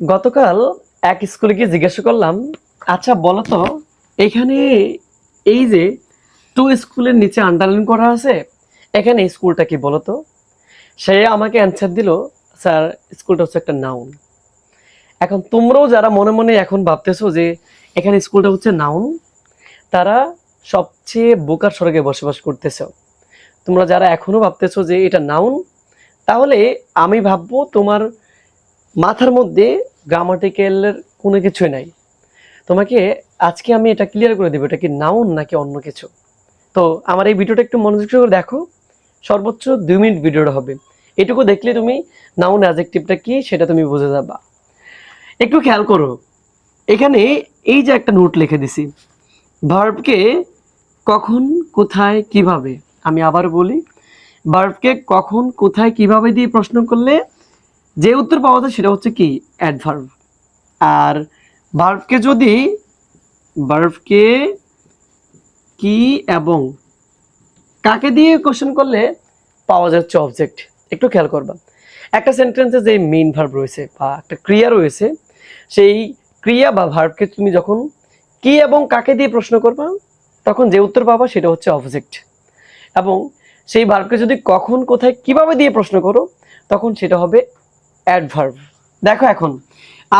গতকাল এক স্কুলে গিয়ে জিজ্ঞাসা করলাম আচ্ছা বলো তো এখানে এই যে টু স্কুলের নিচে আন্ডারলাইন করা আছে, এখানে স্কুলটা কি বলো তো সে আমাকে অ্যান্সার দিল, স্যার, স্কুলটা হচ্ছে একটা নাউন এখন তোমরাও যারা মনে মনে এখন ভাবতেছো যে এখানে স্কুলটা হচ্ছে নাউন তারা সবচেয়ে বোকার সড়কে বসবাস করতেছ। তোমরা যারা এখনও ভাবতেছো যে এটা নাউন তাহলে আমি ভাববো তোমার মাথার মধ্যে গ্রামাটিক্যালের কোনো কিছুই নাই। তোমাকে আজকে আমি এটা ক্লিয়ার করে দেবো, এটা কি নাউন নাকি অন্য কিছু? তো আমার এই ভিডিওটা একটু মনোযোগ করে দেখো, সর্বোচ্চ দুই মিনিট ভিডিওটা হবে। এটুকু দেখলে তুমি নাউন অ্যাজেক্টিভটা কি সেটা তুমি বুঝে যাবা। একটু খেয়াল করো, এখানে এই যে একটা নোট লিখে দিছি ভার্বকে কখন, কোথায়, কীভাবে? আমি আবার বলি ভার্বকে কখন, কোথায়, কীভাবে দিয়ে প্রশ্ন করলে যে উত্তর পাওয়া যায় সেটা হচ্ছে কি অ্যাডভার্ব আর ভার্বকে যদি ভার্বকে কি এবং কাকে দিয়ে কোশ্চেন করলে পাওয়া যাচ্ছে অবজেক্ট একটু খেয়াল করবা। একটা সেন্টেন্সে যে মেইন ভার্ব রয়েছে বা একটা ক্রিয়া রয়েছে, সেই ক্রিয়া বা ভার্বকে তুমি যখন কি এবং কাকে দিয়ে প্রশ্ন করবা, তখন যে উত্তর পাবা সেটা হচ্ছে অবজেক্ট এবং সেই ভার্বকে যদি কখন, কোথায়, কীভাবে দিয়ে প্রশ্ন করো, তখন সেটা হবে অ্যাডভার্ব দেখো এখন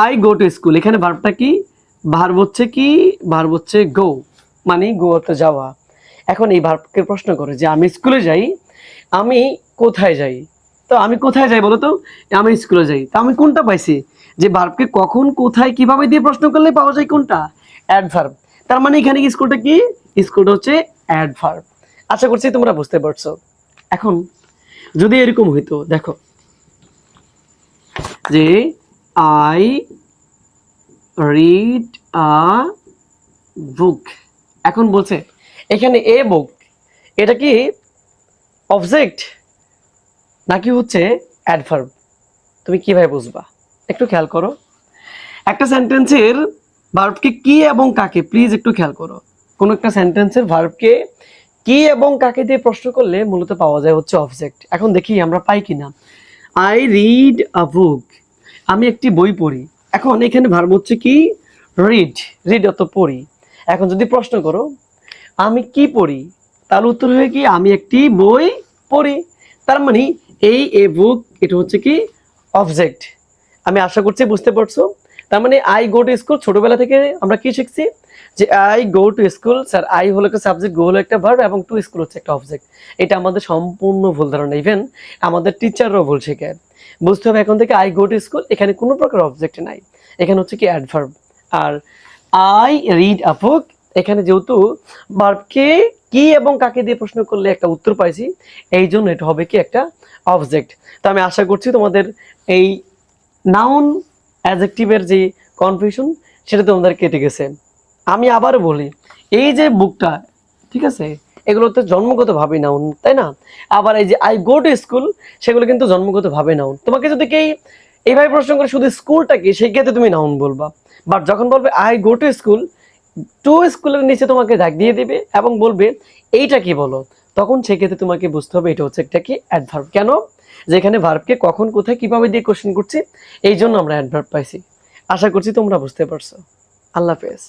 আই গো টু স্কুল এখানে ভার্বটা কি? ভার্ব হচ্ছে কি? ভার্ব হচ্ছে গো মানে গো যাওয়া। এখন এই ভার্বকে প্রশ্ন করে যে, আমি স্কুলে যাই, আমি কোথায় যাই? তো আমি কোথায় যাই বলো তো? আমি স্কুলে যাই। তা আমি কোনটা পাইছি? যে ভার্বকে কখন, কোথায়, কীভাবে দিয়ে প্রশ্ন করলে পাওয়া যায় কোনটা? অ্যাডভার্ব তার মানে এখানে কি স্কুলটা কি? স্কুলটা হচ্ছে অ্যাডভার্ব আশা করছি তোমরা বুঝতে পারছ। এখন, যদি এরকম হইতো, দেখো যে আই রিড আ বুক এখন বলছে, এখানে এ বুক এটা কি অবজেক্ট নাকি হচ্ছে অ্যাডভার্ব তুমি কীভাবে বুঝবা? একটু খেয়াল করো। একটা সেন্টেন্সের ভার্বকে কি এবং কাকে? প্লিজ একটু খেয়াল করো। কোন একটা সেন্টেন্সের ভার্বকে কি এবং কাকে দিয়ে প্রশ্ন করলে মূলত পাওয়া যায় হচ্ছে অবজেক্ট এখন দেখি আমরা পাই কিনা। আই রিড আ বুক আমি একটি বই পড়ি। এখন এখানে ভার্ব হচ্ছে কি? রিড রিড অত পড়ি। এখন যদি প্রশ্ন করো, আমি কি পড়ি? তার উত্তর হয়ে কি? আমি একটি বই পড়ি। তার মানে এই এ বুক এটা হচ্ছে কি? অবজেক্ট আমি আশা করছি বুঝতে পারছ। তার মানে আই গো টু স্কুল ছোটবেলা থেকে আমরা কি শিখছি? যে I go to school sir I হলো একটা সাবজেক্ট গো হলো একটা ভার্ব এবং টু স্কুল হচ্ছে একটা অবজেক্ট এটা আমাদের সম্পূর্ণ ভুল ধারণা। ইভেন আমাদের টিচাররাও ভুল শেখায়। বুঝতে হবে এখন থেকে আই গো টু স্কুল এখানে কোনো প্রকার অবজেক্ট নাই। এখানে হচ্ছে কি অ্যাডভার্ব আর আই রিড আ বুক এখানে যেহেতু ভার্বকে কি এবং কাকে দিয়ে প্রশ্ন করলে একটা উত্তর পাইছি এই জন্য এটা হবে কি একটা অবজেক্ট তো আমি আশা করছি তোমাদের এই নাউন অ্যাজেক্টিভের যে কনফিউশন সেটা তোমাদের কেটে গেছে। আমি আবার বলি, এই যে বুকটা, ঠিক আছে? এগুলো তো জন্মগতভাবে নাউন তাই না? আবার এই যে আই গো টু স্কুল সেগুলো কিন্তু জন্মগতভাবে নাউন তোমাকে যদি কেই এইভাবে প্রশ্ন করে, শুধু স্কুলটা কি? সেই ক্ষেত্রে তুমি নাউন বলবা। বাট যখন বলবে I go to school to স্কুলের নিচে তোমাকে দাগ দিয়ে দিবে এবং বলবে, এইটা কি বলো? তখন সেক্ষেত্রে তোমাকে বুঝতে হবে, এটা হচ্ছে একটা কি? অ্যাডভার্ব কেন? যেখানে ভার্বকে কখন, কোথায়, কীভাবে দিয়ে কোশ্চেন করছি, এই জন্য আমরা অ্যাডভার্ব পাইছি। আশা করছি তোমরা বুঝতে পারছ। আল্লাহ হাফেজ।